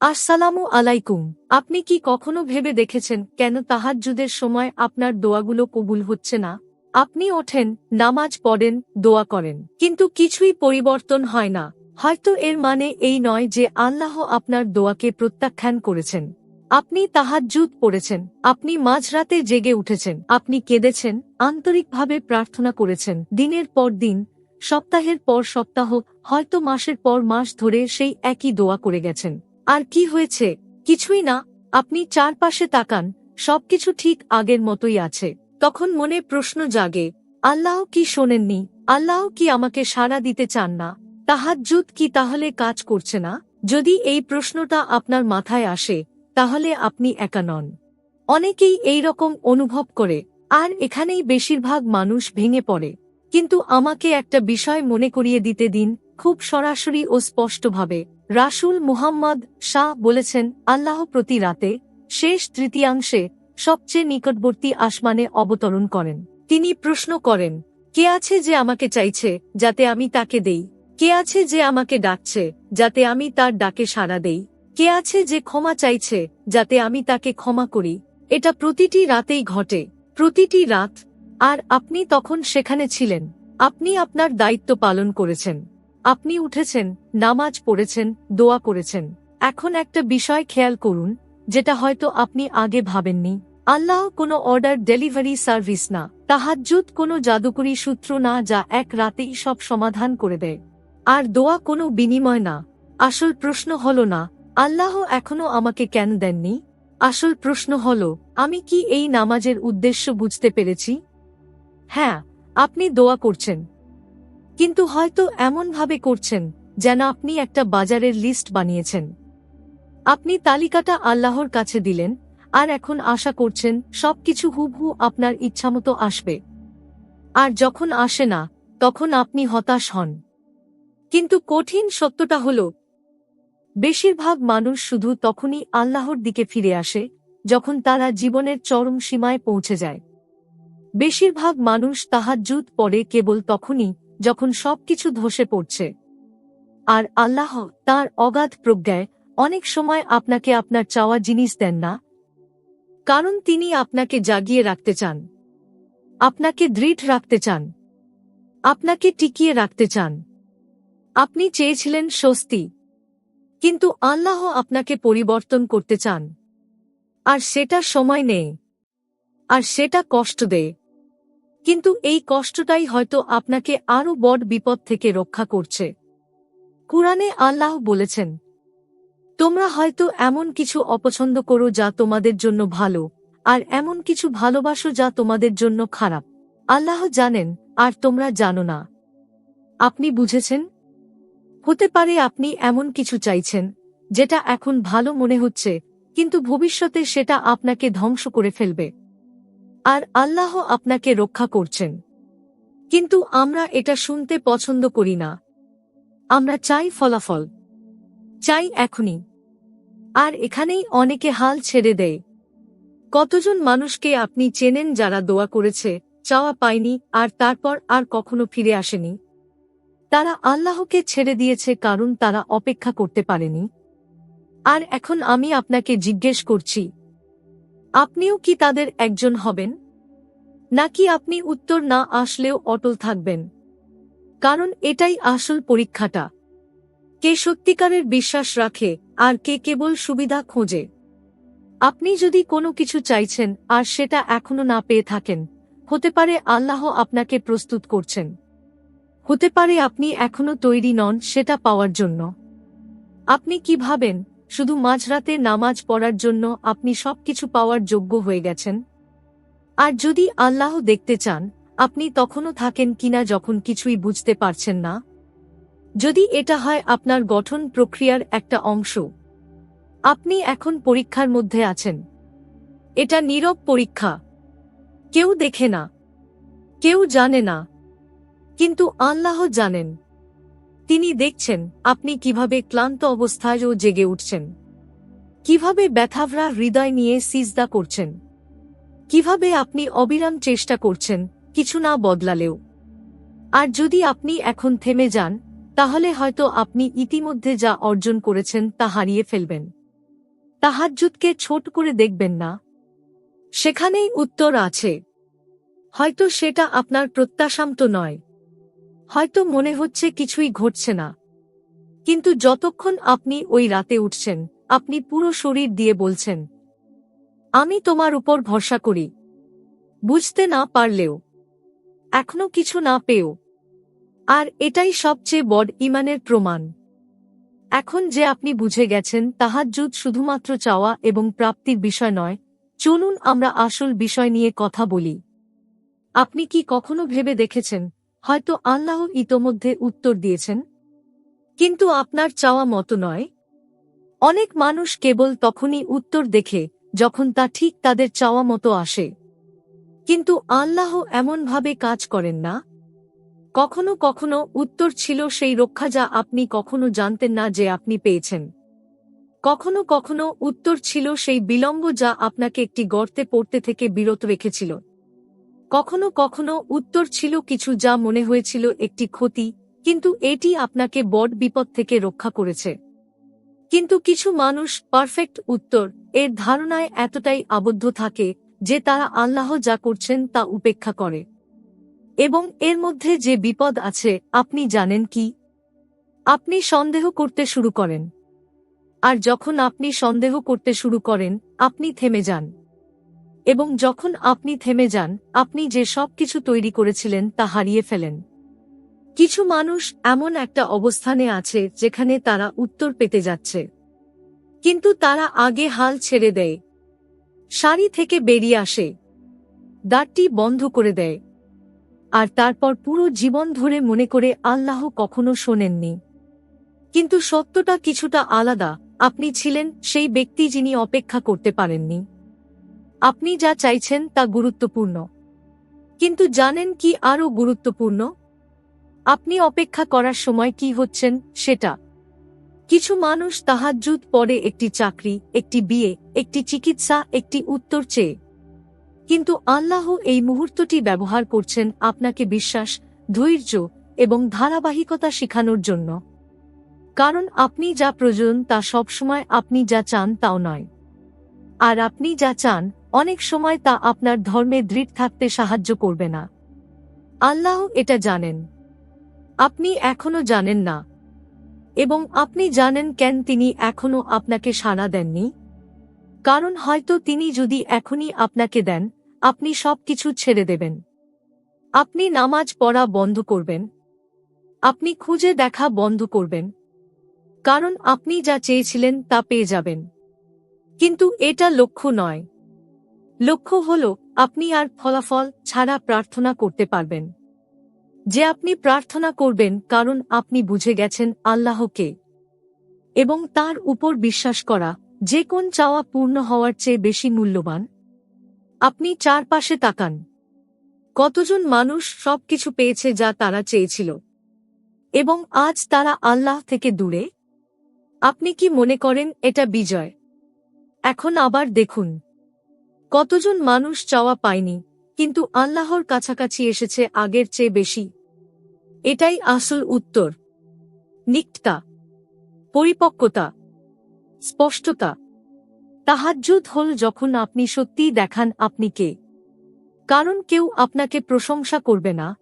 আসসালামু আলাইকুম। আপনি কি কখনো ভেবে দেখেছেন কেন তাহাজ্জুদের সময় আপনার দোয়াগুলো কবুল হচ্ছে না? আপনি ওঠেন, নামাজ পড়েন, দোয়া করেন, কিন্তু কিছুই পরিবর্তন হয় না। হয়তো এর মানে এই নয় যে আল্লাহ আপনার দোয়াকে প্রত্যাখ্যান করেছেন। আপনি তাহাজ্জুদ পড়েছেন, আপনি মাঝরাতে জেগে উঠেছেন, আপনি কেঁদেছেন, আন্তরিকভাবে প্রার্থনা করেছেন, দিনের পর দিন, সপ্তাহের পর সপ্তাহ, হয়তো মাসের পর মাস ধরে সেই একই দোয়া করে গেছেন। আর কি হয়েছে? কিছুই না, আপনি চারপাশে তাকান, সবকিছু ঠিক আগের মতোই আছে। তখন মনে প্রশ্ন জাগে, আল্লাহ কি শোনেননি? আল্লাহ কি আমাকে সাড়া দিতে চান না? তাহাজ্জুদ কি তাহলে কাজ করছে না? যদি এই প্রশ্নটা আপনার মাথায় আসে, তাহলে আপনি একা নন। অনেকেই এই রকম অনুভব করে, আর এখানেই বেশিরভাগ মানুষ ভেঙে পড়ে। কিন্তু আমাকে একটা বিষয় মনে করিয়ে দিতে দিন, খুব সরাসরি ও স্পষ্টভাবে। রাসূল মুহাম্মদ শাহ বলেছেন, আল্লাহ প্রতি রাতে শেষ তৃতীয়াংশে সবচেয়ে নিকটবর্তী আসমানে অবতরণ করেন। তিনি প্রশ্ন করেন, কে আছে যে আমাকে চাইছে যাতে আমি তাকে দেই? কে আছে যে আমাকে ডাকছে যাতে আমি তার ডাকে সাড়া দেই? কে আছে যে ক্ষমা চাইছে যাতে আমি তাকে ক্ষমা করি? এটা প্রতিটি রাতেই ঘটে, প্রতিটি রাত। আর আপনি তখন সেখানে ছিলেন, আপনি আপনার দায়িত্ব পালন করেছেন। আপনি উঠেছেন, নামাজ পড়েছেন, দোয়া করেছেন। এখন একটা বিষয় খেয়াল করুন, যেটা হয়তো আপনি আগে ভাবেননি। আল্লাহ কোনো অর্ডার ডেলিভারি সার্ভিস না, তাহাজ্জুদ কোনো জাদুকরী সূত্র না যা এক রাতেই সব সমাধান করে দেয়। আর দোয়া কোনো বিনিময় না। আসল প্রশ্ন হল না, আল্লাহ এখনও আমাকে কেন দেননি? আসল প্রশ্ন হল, আমি কি এই নামাজের উদ্দেশ্য বুঝতে পেরেছি? হ্যাঁ আপনি দোয়া করছেন। কিন্তু হয়তো এমনভাবে করছেন, যেন আপনি একটা বাজারের লিস্ট বানিয়েছেন। আপনি তালিকাটা আল্লাহর কাছে দিলেন, আর এখন আশা করছেন সবকিছু হুবহু আপনার ইচ্ছামতো আসবে। আর যখন আসে না, তখন আপনি হতাশ হন। কিন্তু কঠিন সত্যটা হল, বেশিরভাগ মানুষ শুধু তখনই আল্লাহর দিকে ফিরে আসে, যখন তারা জীবনের চরম সীমায় পৌঁছে যায়। বেশিরভাগ মানুষ তাহাজ্জুদ পড়ে কেবল তখনই যখন সবকিছু ধসে পড়ছে। আর আল্লাহ তার অগাধ প্রজ্ঞায় অনেক সময় আপনাকে আপনার চাওয়া জিনিস দেন না। কারণ তিনি আপনাকে জাগিয়ে রাখতে চান। আপনাকে দৃঢ় রাখতে চান। আপনাকে টিকিয়ে রাখতে চান। আপনি চেয়েছিলেন স্বস্তি। কিন্তু আল্লাহ আপনাকে পরিবর্তন করতে চান। আর সেটা সময় নেই। আর সেটা কষ্ট দেয়। কিন্তু এই কষ্টটাই হয়তো আপনাকে আরও বড় বিপদ থেকে রক্ষা করছে। কুরআনে আল্লাহ বলেছেন, তোমরা হয়তো এমন কিছু অপছন্দ করো যা তোমাদের জন্য ভালো, আর এমন কিছু ভালোবাসো যা তোমাদের জন্য খারাপ। আল্লাহ জানেন, আর তোমরা জানো না। আপনি বুঝেছেন? হতে পারে আপনি এমন কিছু চাইছেন, যেটা এখন ভালো মনে হচ্ছে, কিন্তু ভবিষ্যতে সেটা আপনাকে ধ্বংস করে ফেলবে। আর আল্লাহ আপনাকে রক্ষা করছেন। কিন্তু আমরা এটা শুনতে পছন্দ করি না। আমরা চাই ফলাফল। চাই এখনই। আর এখানেই অনেকে হাল ছেড়ে দেয়। কতজন মানুষকে আপনি চেনেন যারা দোয়া করেছে, চাওয়া পায়নি, আর তারপর আর কখনো ফিরে আসেনি? তারা আল্লাহকে ছেড়ে দিয়েছে কারণ তারা অপেক্ষা করতে পারেনি। আর এখন আমি আপনাকে জিজ্ঞেস করছি আপনিও কি তাদের একজন হবেন? নাকি আপনি উত্তর না আসলেও অটল থাকবেন? কারণ এটাই আসল পরীক্ষাটা। কে সত্যিকারের বিশ্বাস রাখে, আর কে কেবল সুবিধা খোঁজে? আপনি যদি কোনো কিছু চাইছেন, আর সেটা এখনও না পেয়ে থাকেন, হতে পারে আল্লাহ আপনাকে প্রস্তুত করছেন। হতে পারে আপনি এখনও তৈরি নন সেটা পাওয়ার জন্য। আপনি কি ভাবেন? শুধু মাঝরাতে নামাজ পড়ার জন্য আপনি সবকিছু পাওয়ার যোগ্য হয়ে গেছেন? আর যদি আল্লাহ দেখতে চান, আপনি তখনও থাকেন কিনা যখন কিছুই বুঝতে পারছেন না? যদি এটা হয় আপনার গঠন প্রক্রিয়ার একটা অংশ। আপনি এখন পরীক্ষার মধ্যে আছেন। এটা নীরব পরীক্ষা। কেউ দেখে না। কেউ জানে না। কিন্তু আল্লাহ জানেন। তিনি দেখছেন, আপনি কীভাবে ক্লান্ত অবস্থায়ও জেগে উঠছেন। কীভাবে ব্যথাভরা হৃদয় নিয়ে সিজদা করছেন। কীভাবে আপনি অবিরাম চেষ্টা করছেন, কিছু না বদলালেও। আর যদি আপনি এখন থেমে যান, তাহলে হয়তো আপনি ইতিমধ্যে যা অর্জন করেছেন তা হারিয়ে ফেলবেন। তাহাজ্জুদকে ছোট করে দেখবেন না। সেখানেই উত্তর আছে। হয়তো সেটা আপনার প্রত্যাশান্ত নয়। হয়তো মনে হচ্ছে কিছুই ঘটছে না। কিন্তু যতক্ষণ আপনি ওই রাতে উঠছেন, আপনি পুরো শরীর দিয়ে বলছেন, আমি তোমার উপর ভরসা করি। বুঝতে না পারলেও, এখনও কিছু না পেয়েও। আর এটাই সবচেয়ে বড় ইমানের প্রমাণ। এখন যে আপনি বুঝে গেছেন তাহাজ্জুদ শুধুমাত্র চাওয়া এবং প্রাপ্তির বিষয় নয়। চলুন আমরা আসল বিষয় নিয়ে কথা বলি। আপনি কি কখনো ভেবে দেখেছেন হয়তো আল্লাহ ইতোমধ্যে উত্তর দিয়েছেন। কিন্তু আপনার চাওয়া মতো নয়। অনেক মানুষ কেবল তখনই উত্তর দেখে, যখন তা ঠিক তাদের চাওয়া মতো আসে। কিন্তু আল্লাহ এমনভাবে কাজ করেন না। কখনো কখনো উত্তর ছিল সেই রক্ষা যা আপনি কখনো জানতেন না যে আপনি পেয়েছেন। কখনো কখনো উত্তর ছিল সেই বিলম্ব যা আপনাকে একটি গর্তে পড়তে থেকে বিরত রেখেছিল। কখনো কখনো উত্তর ছিল কিছু যা মনে হয়েছিল একটি ক্ষতি, কিন্তু এটি আপনাকে বড় বিপদ থেকে রক্ষা করেছে। কিন্তু কিছু মানুষ পারফেক্ট উত্তর এর ধারণায় এতটাই আবদ্ধ থাকে যে তারা আল্লাহ যা করছেন তা উপেক্ষা করে। এবং এর মধ্যে যে বিপদ আছে, আপনি জানেন কি? আপনি সন্দেহ করতে শুরু করেন। আর যখন আপনি সন্দেহ করতে শুরু করেন, আপনি থেমে যান। এবং যখন আপনি থেমে যান, আপনি যে সব কিছু তৈরি করেছিলেন তা হারিয়ে ফেলেন। কিছু মানুষ এমন একটা অবস্থানে আছে যেখানে তারা উত্তর পেতে যাচ্ছে। কিন্তু তারা আগে হাল ছেড়ে দেয়। শাড়ি থেকে বেরিয়ে আসে। দ্বারটি বন্ধ করে দেয়। আর তারপর পুরো জীবন ধরে মনে করে আল্লাহ কখনো শোনেননি। কিন্তু সত্যটা কিছুটা আলাদা, আপনি ছিলেন সেই ব্যক্তি যিনি অপেক্ষা করতে পারেননি। আপনি যা চাইছেন তা গুরুত্বপূর্ণ। কিন্তু জানেন কি আরও গুরুত্বপূর্ণ? আপনি অপেক্ষা করার সময় কি হচ্ছেন সেটা। কিছু মানুষ তাহাজ্জুদ পরে একটি চাকরি, একটি বিয়ে, একটি চিকিৎসা, একটি উত্তর চেয়ে। কিন্তু আল্লাহ এই মুহূর্তটি ব্যবহার করছেন আপনাকে বিশ্বাস, ধৈর্য এবং ধারাবাহিকতা শিখানোর জন্য। কারণ আপনি যা প্রয়োজন তা সবসময় আপনি যা চান তাও নয়। আর আপনি যা চান, অনেক সময় তা আপনার ধর্মে দৃঢ় থাকতে সাহায্য করবে না। আল্লাহ এটা জানেন। আপনি এখনও জানেন না। এবং আপনি জানেন কেন তিনি এখনও আপনাকে সাড়া দেননি? কারণ হয়তো তিনি যদি এখনই আপনাকে দেন, আপনি সব কিছু ছেড়ে দেবেন। আপনি নামাজ পড়া বন্ধ করবেন। আপনি খুঁজে দেখা বন্ধ করবেন। কারণ আপনি যা চেয়েছিলেন তা পেয়ে যাবেন। কিন্তু এটা লক্ষ্য নয়। লক্ষ্য হল, আপনি আর ফলাফল ছাড়া প্রার্থনা করতে পারবেন। যে আপনি প্রার্থনা করবেন, কারণ আপনি বুঝে গেছেন আল্লাহকে। এবং তার উপর বিশ্বাস করা, যে কোন চাওয়া পূর্ণ হওয়ার চেয়ে বেশি মূল্যবান। আপনি চারপাশে তাকান। কতজন মানুষ সবকিছু পেয়েছে যা তারা চেয়েছিল? এবং আজ তারা আল্লাহ থেকে দূরে? আপনি কি মনে করেন এটা বিজয়? এখন আবার দেখুন। কতজন মানুষ চাওয়া পায়নি, কিন্তু আল্লাহর কাছাকাছি এসেছে আগের চেয়ে বেশি। এটাই আসল উত্তর। নিকটা পরিপক্কতা, স্পষ্টতা। তাহাজ্জুদ হল যখন আপনি সত্যিই দেখান আপনি কে। কারণ কেউ আপনাকে প্রশংসা করবে না।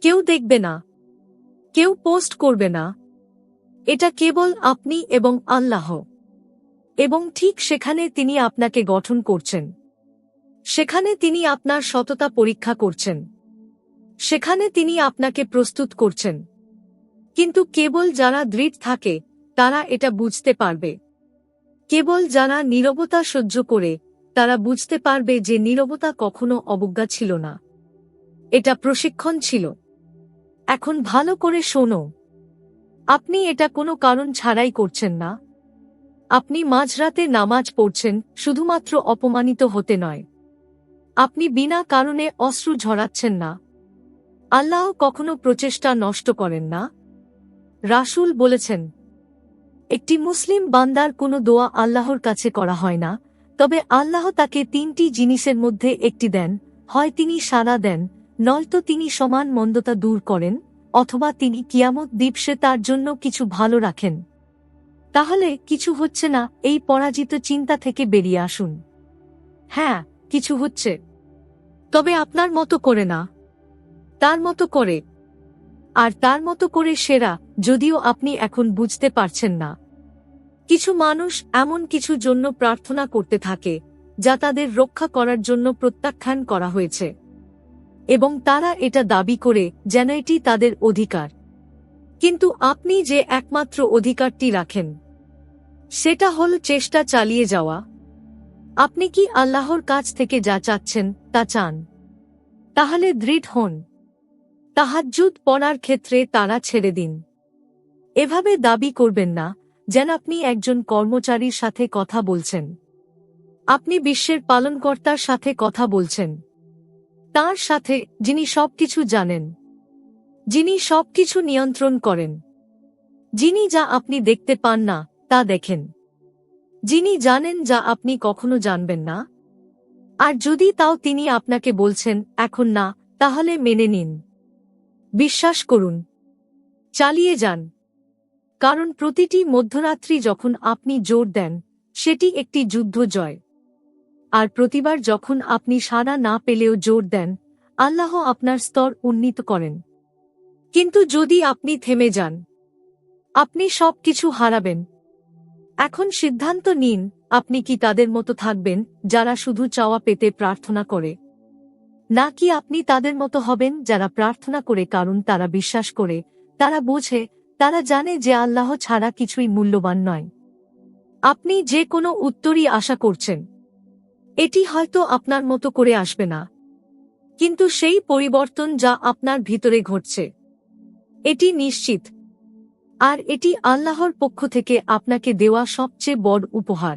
কেউ দেখবে না। কেউ পোস্ট করবে না। এটা কেবল আপনি এবং আল্লাহ। এবং ঠিক সেখানে তিনি আপনাকে গঠন করছেন। সেখানে তিনি আপনার সততা পরীক্ষা করছেন। সেখানে তিনি আপনাকে প্রস্তুত করছেন। কিন্তু কেবল যারা দৃঢ় থাকে, তারা এটা বুঝতে পারবে। কেবল যারা নীরবতা সহ্য করে, তারা বুঝতে পারবে যে নীরবতা কখনো অবজ্ঞা ছিল না। এটা প্রশিক্ষণ ছিল। এখন ভালো করে শোনো। আপনি এটা কোনো কারণ ছাড়াই করছেন না। আপনি মাঝরাতে নামাজ পড়ছেন, শুধুমাত্র অপমানিত হতে নয়। আপনি বিনা কারণে অশ্রু ঝরাচ্ছেন না। আল্লাহ কখনো প্রচেষ্টা নষ্ট করেন না। রাসুল বলেছেন, একটি মুসলিম বান্দার কোনো দোয়া আল্লাহর কাছে করা হয় না, তবে আল্লাহ তাকে তিনটি জিনিসের মধ্যে একটি দেন, হয় তিনি সাড়া দেন, নয়তো তিনি সমান মন্দতা দূর করেন, অথবা তিনি কিয়ামত দ্বীপসে তার জন্য কিছু ভালো রাখেন। তাহলে কিছু হচ্ছে না, এই পরাজিত চিন্তা থেকে বেরিয়ে আসুন। হ্যাঁ কিছু হচ্ছে। তবে আপনার মতো করে না। তার মতো করে। আর তার মতো করে সেরা, যদিও আপনি এখন বুঝতে পারছেন না। কিছু মানুষ এমন কিছু জন্য প্রার্থনা করতে থাকে, যা তাদের রক্ষা করার জন্য প্রত্যাখ্যান করা হয়েছে। এবং তারা এটা দাবি করে যেন এটি তাদের অধিকার। কিন্তু আপনি যে একমাত্র অধিকারটি রাখেন, সেটা হল চেষ্টা চালিয়ে যাওয়া। আপনি কি আল্লাহর কাছ থেকে যা চাচ্ছেন, তা চান? তাহলে দৃঢ় হন। তাহাজ্জুদ পড়ার ক্ষেত্রে তারা ছেড়ে দিন। এভাবে দাবি করবেন না, যেন আপনি একজন কর্মচারীর সাথে কথা বলছেন। আপনি বিশ্বের পালনকর্তার সাথে কথা বলছেন। তার সাথে, যিনি সবকিছু জানেন। যিনি সবকিছু নিয়ন্ত্রণ করেন। যিনি যা আপনি দেখতে পান না, তা দেখেন। যিনি জানেন যা আপনি কখনো জানবেন না। আর যদি তাও তিনি আপনাকে বলছেন, এখন না, তাহলে মেনে নিন। বিশ্বাস করুন। চালিয়ে যান। কারণ প্রতিটি মধ্যরাত্রি যখন আপনি জোর দেন, সেটি একটি যুদ্ধ জয়। আর প্রতিবার যখন আপনি সাড়া না পেলেও জোর দেন, আল্লাহ আপনার স্তর উন্নীত করেন। কিন্তু যদি আপনি থেমে যান, আপনি সব কিছু হারাবেন। এখন সিদ্ধান্ত নিন, আপনি কি তাদের মতো থাকবেন, যারা শুধু চাওয়া পেতে প্রার্থনা করে? নাকি আপনি তাদের মতো হবেন, যারা প্রার্থনা করে কারণ তারা বিশ্বাস করে, তারা বোঝে, তারা জানে যে আল্লাহ ছাড়া কিছুই মূল্যবান নয়। আপনি যে কোনো উত্তরই আশা করছেন। এটি হয়তো আপনার মতো করে আসবে না। কিন্তু সেই পরিবর্তন যা আপনার ভিতরে ঘটছে। এটি নিশ্চিত। আর এটি আল্লাহর পক্ষ থেকে আপনাকে দেওয়া সবচেয়ে বড় উপহার।